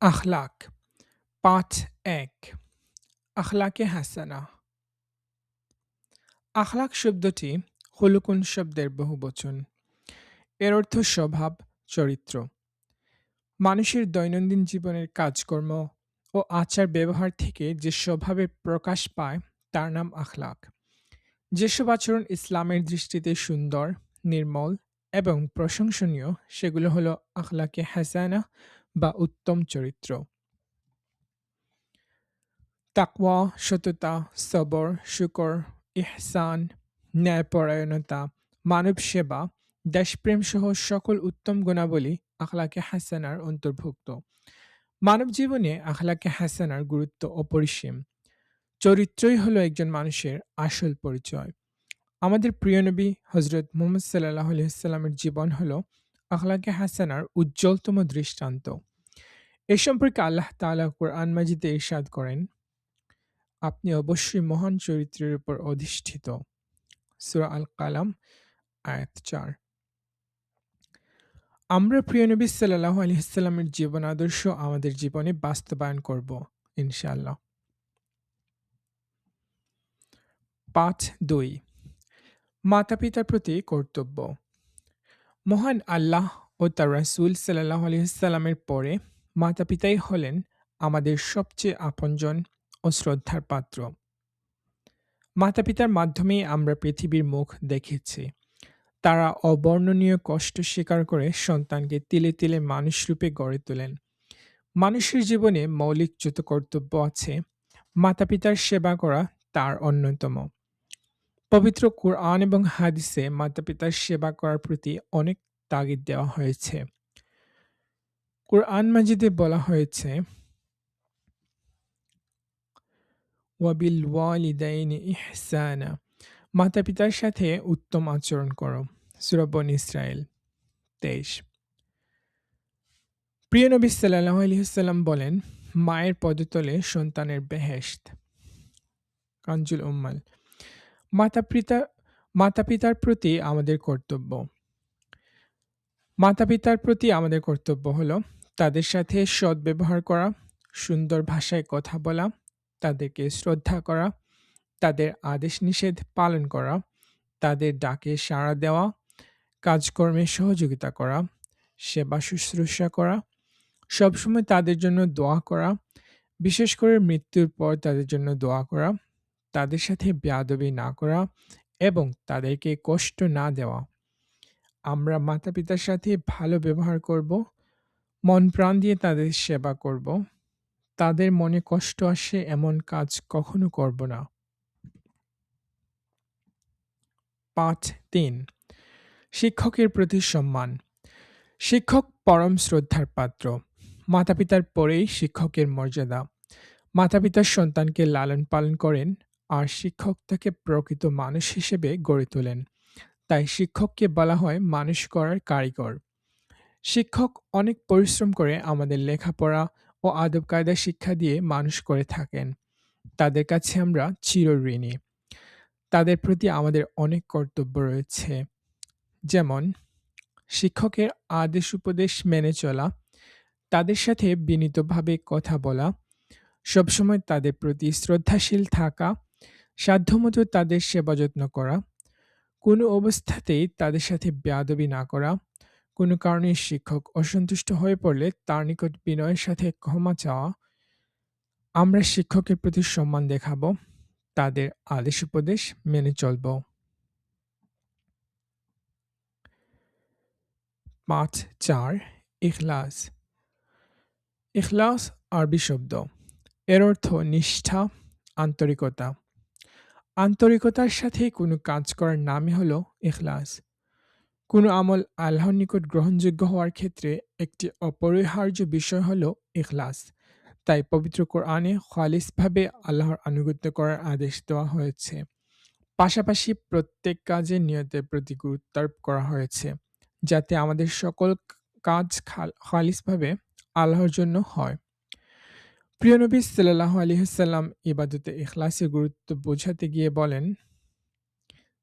আখলাক পাঠ এক. আখলাকে হাসানা আখলাক শব্দটি হুলুকুন শব্দের বহুবচন। এর অর্থ স্বভাব, চরিত্র। মানুষের দৈনন্দিন জীবনের কাজকর্ম ও আচার ব্যবহার থেকে যে স্বভাবে প্রকাশ পায়, তার নাম আখলাক। যেসব আচরণ ইসলামের দৃষ্টিতে সুন্দর, নির্মল এবং প্রশংসনীয়, সেগুলো হলো আখলাকে হাসানা বা উত্তম চরিত্র। তাকওয়া, সততা, সবর, শুকর, ইহসান, ন্যায়পরায়ণতা, মানব সেবা দেশপ্রেম সহ সকল উত্তম গুণাবলী আখলাকে হাসানার অন্তর্ভুক্ত। মানব জীবনে আখলাকে হাসানার গুরুত্ব অপরিসীম। চরিত্রই হলো একজন মানুষের আসল পরিচয়। আমাদের প্রিয় নবী হজরত মোহাম্মদ সাল্লাহ আলহিসাল্লামের জীবন হলো আখলাকে হাসানার উজ্জ্বলতম দৃষ্টান্ত। এ সম্পর্কে আল্লাহ তাআলা কোরআন মাজিদে ইরশাদ করেন, আপনি অবশ্যই মহান চরিত্রের উপর অধিষ্ঠিত। সুরা আল কালাম আয়াত চার। আমরা প্রিয় নবী সাল্লাহ আলহিসাল্লামের জীবন আদর্শ আমাদের জীবনে বাস্তবায়ন করব, ইনশাআল্লাহ। পাঁচ, দুই। মাতা পিতার প্রতি কর্তব্য। মহান আল্লাহ ও তার রাসুল সাল্লাহ আলহিসাল্লামের পরে মাতা-পিতাই হলেন আমাদের সবচেয়ে আপনজন ও শ্রদ্ধার পাত্র। মাতা-পিতার মাধ্যমেই আমরা পৃথিবীর মুখ দেখেছি। তারা অবর্ণনীয় কষ্ট স্বীকার করে সন্তানকে তিলে তিলে মানুষরূপে গড়ে তোলেন। মানুষের জীবনে মৌলিক যত কর্তব্য আছে, মাতা-পিতার সেবা করা তার অন্যতম। পবিত্র কোরআন এবং হাদিসে মাতা-পিতার সেবা করার প্রতি অনেক তাগিদ দেওয়া হয়েছে। কোরআন মাজিদে বলা হয়েছে, ওয়াবিল ওয়ালিদাইনি ইহসানা মাতা পিতার সাথে উত্তম আচরণ করো। সুরবন ইসরায়েল তেইশ। প্রিয় নবী সাল্লাহ আলহিহাল্লাম বলেন, মায়ের পদতলে সন্তানের বেহেস্ত কাঞ্জুল উম্মাল মাতা পিতা মাতা পিতার প্রতি আমাদের কর্তব্য। মাতা পিতার প্রতি আমাদের কর্তব্য হলো তাদের সাথে সদ্ব্যবহার করা, সুন্দর ভাষায় কথা বলা, তাদেরকে শ্রদ্ধা করা, তাদের আদেশ-নিষেধ পালন করা, তাদের ডাকে সাড়া দেওয়া, কাজকর্মে সহযোগিতা করা, সেবা শুশ্রূষা করা, সবসময় তাদের জন্য দোয়া করা, বিশেষ করে মৃত্যুর পর তাদের জন্য দোয়া করা, তাদের সাথে বেয়াদবি না করা এবং তাদেরকে কষ্ট না দেওয়া। আমরা মাতা-পিতার সাথে ভালো ব্যবহার করব মন প্রাণ দিয়ে তাদের সেবা করব। তাদের মনে কষ্ট আসে, এমন কাজ কখনো করব না। পাঁচ, তিন। শিক্ষকের প্রতি সম্মান। শিক্ষক পরম শ্রদ্ধার পাত্র। মাতা পিতার পরেই শিক্ষকের মর্যাদা। মাতা পিতার সন্তানকে লালন পালন করেন আর শিক্ষক তাকে প্রকৃত মানুষ হিসেবে গড়ে তোলেন। তাই শিক্ষককে বলা হয় মানুষ করার কারিগর। শিক্ষক অনেক পরিশ্রম করে আমাদের লেখাপড়া ও আদব কায়দা শিক্ষা দিয়ে মানুষ করে থাকেন। তাদের কাছে আমরা চিরঋণী তাদের প্রতি আমাদের অনেক কর্তব্য রয়েছে। যেমন, শিক্ষকের আদেশ উপদেশ মেনে চলা, তাদের সাথে বিনীতভাবে কথা বলা, সবসময় তাদের প্রতি শ্রদ্ধাশীল থাকা, সাধ্যমতো তাদের সেবা যত্ন করা, কোনো অবস্থাতেই তাদের সাথে বেয়াদবি না করা কোনো কারণে শিক্ষক অসন্তুষ্ট হয়ে পড়লে তার নিকট বিনয়ের সাথে ক্ষমা চাওয়া, আমরা শিক্ষকের প্রতি সম্মান দেখাব, তাদের আদেশ উপদেশ মেনে চলব। পাঁচ, চার, ইখলাস। ইখলাস আরবি শব্দ। এর অর্থ নিষ্ঠা, আন্তরিকতা। আন্তরিকতার সাথে কোনো কাজ করার নামই হলো ইখলাস। কোনো আমল আল্লাহর নিকট গ্রহণযোগ্য হওয়ার ক্ষেত্রে একটি অপরিহার্য বিষয় হল ইখলাস। তাই পবিত্র কোরআনে খালিসভাবে আল্লাহর আনুগত্য করার আদেশ দেওয়া হয়েছে। পাশাপাশি প্রত্যেক কাজে নিয়তের প্রতি গুরুত্ব করা হয়েছে, যাতে আমাদের সকল কাজ খালিসভাবে আল্লাহর জন্য হয়। প্রিয় নবী সাল্লাহ আলহিহাল্লাম ইবাদতে ইখলাসের গুরুত্ব বোঝাতে গিয়ে বলেন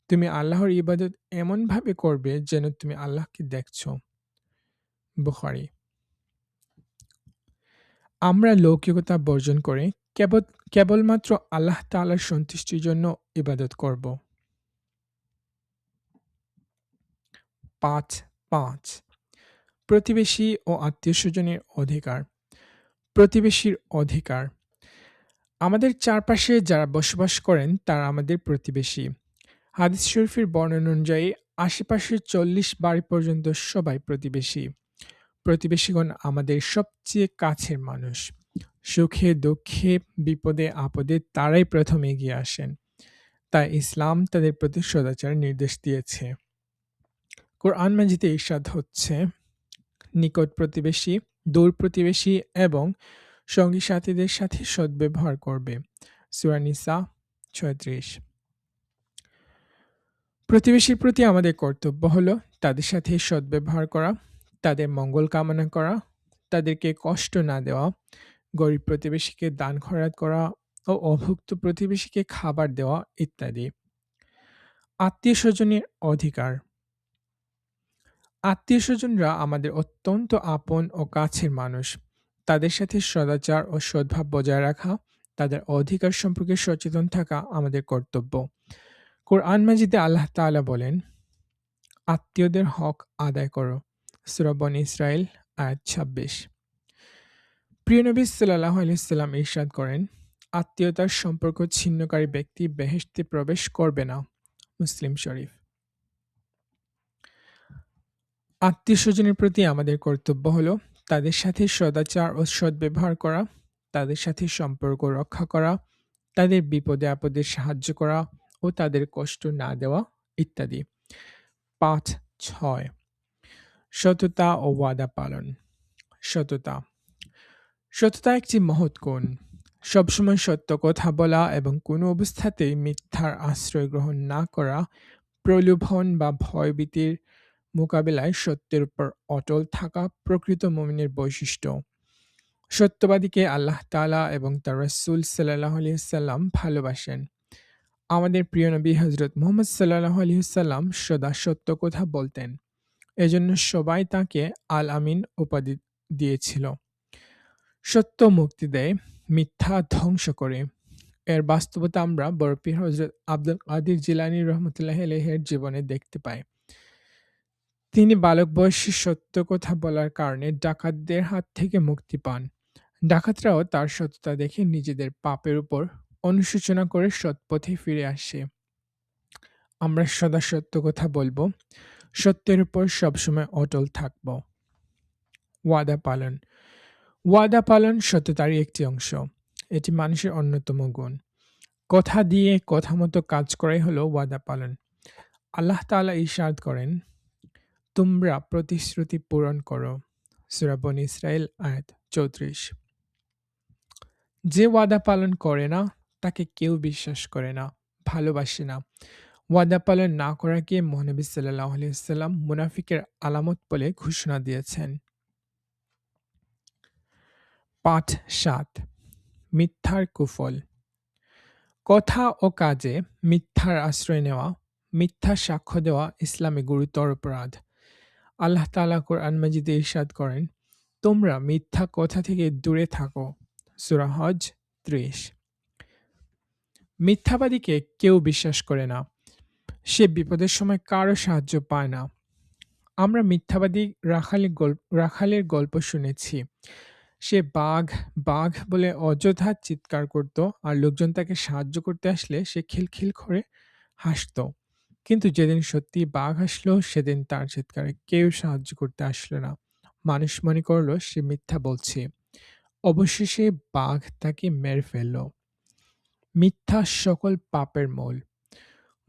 তুমি আল্লাহর ইবাদত এমনভাবে করবে যেন তুমি আল্লাহকে দেখছ। বুখারি। আমরা লৌকিকতা বর্জন করে কেবল কেবলমাত্র আল্লাহ তাআলার সন্তুষ্টির জন্য ইবাদত করব। ৫.৫ প্রতিবেশী ও আত্মীয় স্বজনের অধিকার। প্রতিবেশীর অধিকার। আমাদের চারপাশে যারা বসবাস করেন তারা আমাদের প্রতিবেশী। হাদিস শরীফের বর্ণনা অনুযায়ী আশেপাশের চল্লিশ বাড়ি পর্যন্ত সবাই প্রতিবেশী। প্রতিবেশীগণ আমাদের সবচেয়ে কাছের মানুষ। সুখে, দুঃখে, বিপদে, আপদে তারাই প্রথম এগিয়ে আসেন। তাই ইসলাম তাদের প্রতি সদাচার নির্দেশ দিয়েছে। কোরআন মাজিতে ইরশাদ হচ্ছে, নিকট প্রতিবেশী, দূর প্রতিবেশী এবং সঙ্গী সাথীদের সাথে সদ্ব্যবহার করবে। সুরানিসা ছয়ত্রিশ। প্রতিবেশীর প্রতি আমাদের কর্তব্য হলো তাদের সাথে সদ্ব্যবহার করা, তাদের মঙ্গল কামনা করা, তাদেরকে কষ্ট না দেওয়া, গরিব প্রতিবেশীকে দান খরাত করা ও অভুক্ত প্রতিবেশীকে খাবার দেওয়া ইত্যাদি। আত্মীয় স্বজনের অধিকার। আত্মীয় স্বজনরা আমাদের অত্যন্ত আপন ও কাছের মানুষ। তাদের সাথে সদাচার ও সদ্ভাব বজায় রাখা, তাদের অধিকার সম্পর্কে সচেতন থাকা আমাদের কর্তব্য। কোরআন মাজিদে আল্লাহ তাআলা বলেন, আত্মীয়দের হক আদায় করো। সুরাবন ইসরায়েল আয়াত ছাব্বিশ। প্রিয় নবী সাল্লাহ আলাইসাল্লাম ইরশাদ করেন, আত্মীয়তার সম্পর্ক ছিন্নকারী ব্যক্তি বেহেশতে প্রবেশ করবে না। মুসলিম শরীফ। আত্মীয় স্বজনের প্রতি আমাদের কর্তব্য হলো তাদের সাথে সদাচার ও সদ্ব্যবহার করা, তাদের সাথে সম্পর্ক রক্ষা করা, তাদের বিপদে আপদে সাহায্য করা ও তাদের কষ্ট না দেওয়া ইত্যাদি। পাঁচ, ছয়। সততা ও ওয়াদা পালন। সততা। সততা একটি মহৎ গুণ। সবসময় সত্য কথা বলা এবং কোনো অবস্থাতেই মিথ্যার আশ্রয় গ্রহণ না করা প্রলোভন বা ভয়ভীতির মোকাবিলায় সত্যের উপর অটল থাকা প্রকৃত মমিনের বৈশিষ্ট্য। সত্যবাদীকে আল্লাহ তালা এবং তার রসুল সাল্লাহ আলিয়া সাল্লাম ভালোবাসেন। আমাদের প্রিয় নবী হজরত মোহাম্মদ সাল্লাহ আলহিহাল্লাম সদা সত্য কথা বলতেন। এজন্য সবাই তাকে আল আমিন উপাধি দিয়েছিল। সত্য মুক্তি দেয়, মিথ্যা ধ্বংস করে। এর বাস্তবতা আমরা বরফির হজরত আব্দুল কাদির জিলানি রহমতুল্লাহ আলহের জীবনে দেখতে পাই। তিনি বালক বয়সে সত্য কথা বলার কারণে ডাকাতদের হাত থেকে মুক্তি পান। ডাকাতরাও তার সত্যতা দেখে নিজেদের পাপের উপর অনুশোচনা করে সৎপথে ফিরে আসে। আমরা সদা সত্য কথা বলব। সত্যের উপর সবসময় অটল থাকব। ওয়াদা পালন। ওয়াদা পালন সত্যতারই একটি অংশ। এটি মানুষের অন্যতম গুণ। কথা দিয়ে কথা মতো কাজ করাই হলো ওয়াদা পালন। আল্লাহ তালা ইশাদ করেন, তোমরা প্রতিশ্রুতি পূরণ করো। সুরাবন ইসরায়েল আয়াত চৌত্রিশ। যে ওয়াদা পালন করে না তাকে কেউ বিশ্বাস করে না, ভালোবাসে না। ওয়াদা পালন না করাকে মহানবী সাল্লাহ আলিয়াল্লাম মুনাফিকের আলামত বলে ঘোষণা দিয়েছেন। পাঠ সাত, মিথ্যার কুফল। কথা ও কাজে মিথ্যার আশ্রয় নেওয়া, মিথ্যা সাক্ষ্য দেওয়া ইসলামে গুরুতর অপরাধ। আল্লাহ তালা কোরআন মাজিদে ইরশাদ করেন, তোমরা মিথ্যা কথা থেকে দূরে থাকো। সুরাহজ ত্রিশ। মিথ্যাবাদীকে কেউ বিশ্বাস করে না। সে বিপদের সময় কারও সাহায্য পায় না। আমরা মিথ্যাবাদী রাখালের গল্প রাখালের গল্প শুনেছি। সে বাঘ বাঘ বলে অযথা চিৎকার করত আর লোকজন তাকে সাহায্য করতে আসলে সে খিলখিল করে হাসত। কিন্তু যেদিন সত্যি বাঘ আসলো, সেদিন তার চিৎকারে কেউ সাহায্য করতে আসলো না। মানুষ মনে করল, সে মিথ্যা বলছে। অবশেষে বাঘ তাকে মেরে ফেলল। মিথ্যা সকল পাপের মূল।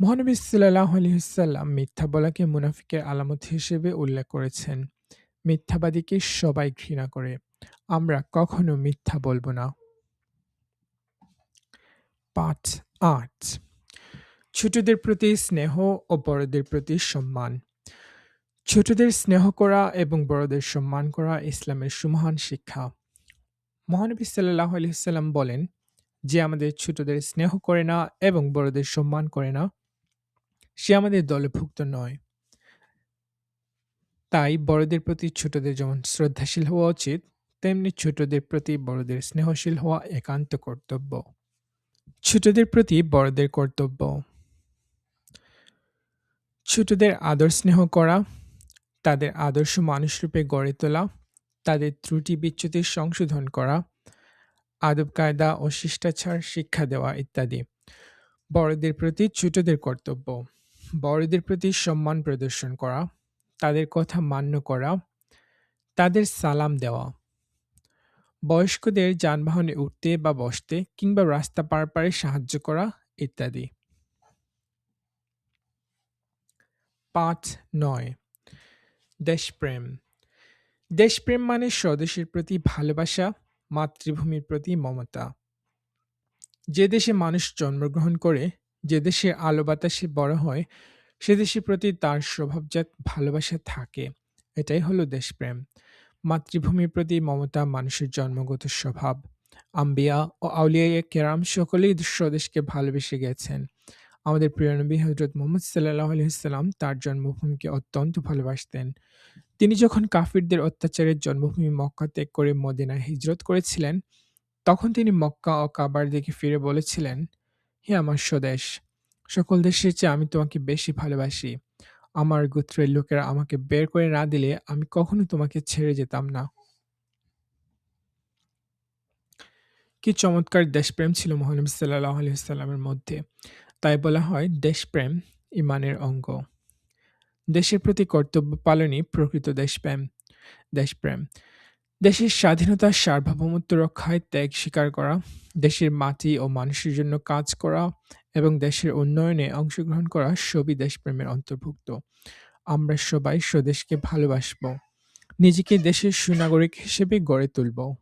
মহানবী সাল্লাহ আলহিসাল্লাম মিথ্যা বলাকে মুনাফিকের আলামত হিসেবে উল্লেখ করেছেন। মিথ্যাবাদীকে সবাই ঘৃণা করে। আমরা কখনো মিথ্যা বলব না। পাঠ আট। ছোটদের প্রতি স্নেহ ও বড়দের প্রতি সম্মান। ছোটদের স্নেহ করা এবং বড়দের সম্মান করা ইসলামের সুমহান শিক্ষা। মহানবী সাল্লাহ আলহিসাল্লাম বলেন যে আমাদের ছোটদের স্নেহ করে না এবং বড়দের সম্মান করে না সে আমাদের দলভুক্ত নয় তাই বড়দের প্রতি ছোটদের যেমন শ্রদ্ধাশীল হওয়া উচিত তেমনি ছোটদের প্রতি বড়দের স্নেহশীল হওয়া একান্ত কর্তব্য। ছোটদের প্রতি বড়দের কর্তব্য ছোটদের আদর স্নেহ করা, তাদের আদর্শ মানুষরূপে গড়ে তোলা, তাদের ত্রুটি বিচ্যুতি সংশোধন করা, আদব-কায়দা ও শিষ্টাচার শিক্ষা দেওয়া ইত্যাদি। বড়দের প্রতি ছোটদের কর্তব্য বড়দের প্রতি সম্মান প্রদর্শন করা, তাদের কথা মান্য করা, তাদের সালাম দেওয়া। বয়স্কদের যানবাহনে উঠতে বা বসতে কিংবা রাস্তা পারাপারে সাহায্য করা ইত্যাদি। পাঁচ নয় দেশপ্রেম দেশপ্রেম মানে স্বদেশের প্রতি ভালোবাসা মাতৃভূমির প্রতি মমতা। যে দেশে মানুষ জন্মগ্রহণ করে, যে দেশে আলো বাতাসে বড় হয়, সে দেশের প্রতি তার স্বভাবজাত ভালোবাসা থাকে। এটাই হলো দেশপ্রেম। মাতৃভূমির প্রতি মমতা মানুষের জন্মগত স্বভাব। আম্বিয়া ও আউলিয়া কেরাম সকলেই স্বদেশকে ভালোবেসে গেছেন। আমাদের প্রিয় নবী হজরত মোহাম্মদ সাল্লাহ আলহিসাল্লাম তার জন্মভূমিকে অত্যন্ত ভালোবাসতেন। তিনি যখন কাফিরদের অত্যাচারের জন্মভূমি মক্কা ত্যাগ করে মদিনায় হিজরত করেছিলেন, তখন তিনি মক্কা ও কাবার দিকে ফিরে বলেছিলেন, হে আমার স্বদেশ, সকল দেশের চেয়ে আমি তোমাকে বেশি ভালোবাসি। আমার গোত্রের লোকেরা আমাকে বের করে না দিলে আমি কখনো তোমাকে ছেড়ে যেতাম না। কি চমৎকার দেশপ্রেম ছিল মহানবী সাল্লাহ আলহিসাল্লামের মধ্যে। তাই বলা হয় দেশপ্রেম ইমানের অঙ্গ। দেশের প্রতি কর্তব্য পালনই প্রকৃত দেশপ্রেম দেশপ্রেম। দেশের স্বাধীনতা, সার্বভৌমত্ব রক্ষায় ত্যাগ স্বীকার করা, দেশের মাটি ও মানুষের জন্য কাজ করা এবং দেশের উন্নয়নে অংশগ্রহণ করা সবই দেশপ্রেমের অন্তর্ভুক্ত। আমরা সবাই স্বদেশকে ভালোবাসব। নিজেকে দেশের সুনাগরিক হিসেবে গড়ে তুলব।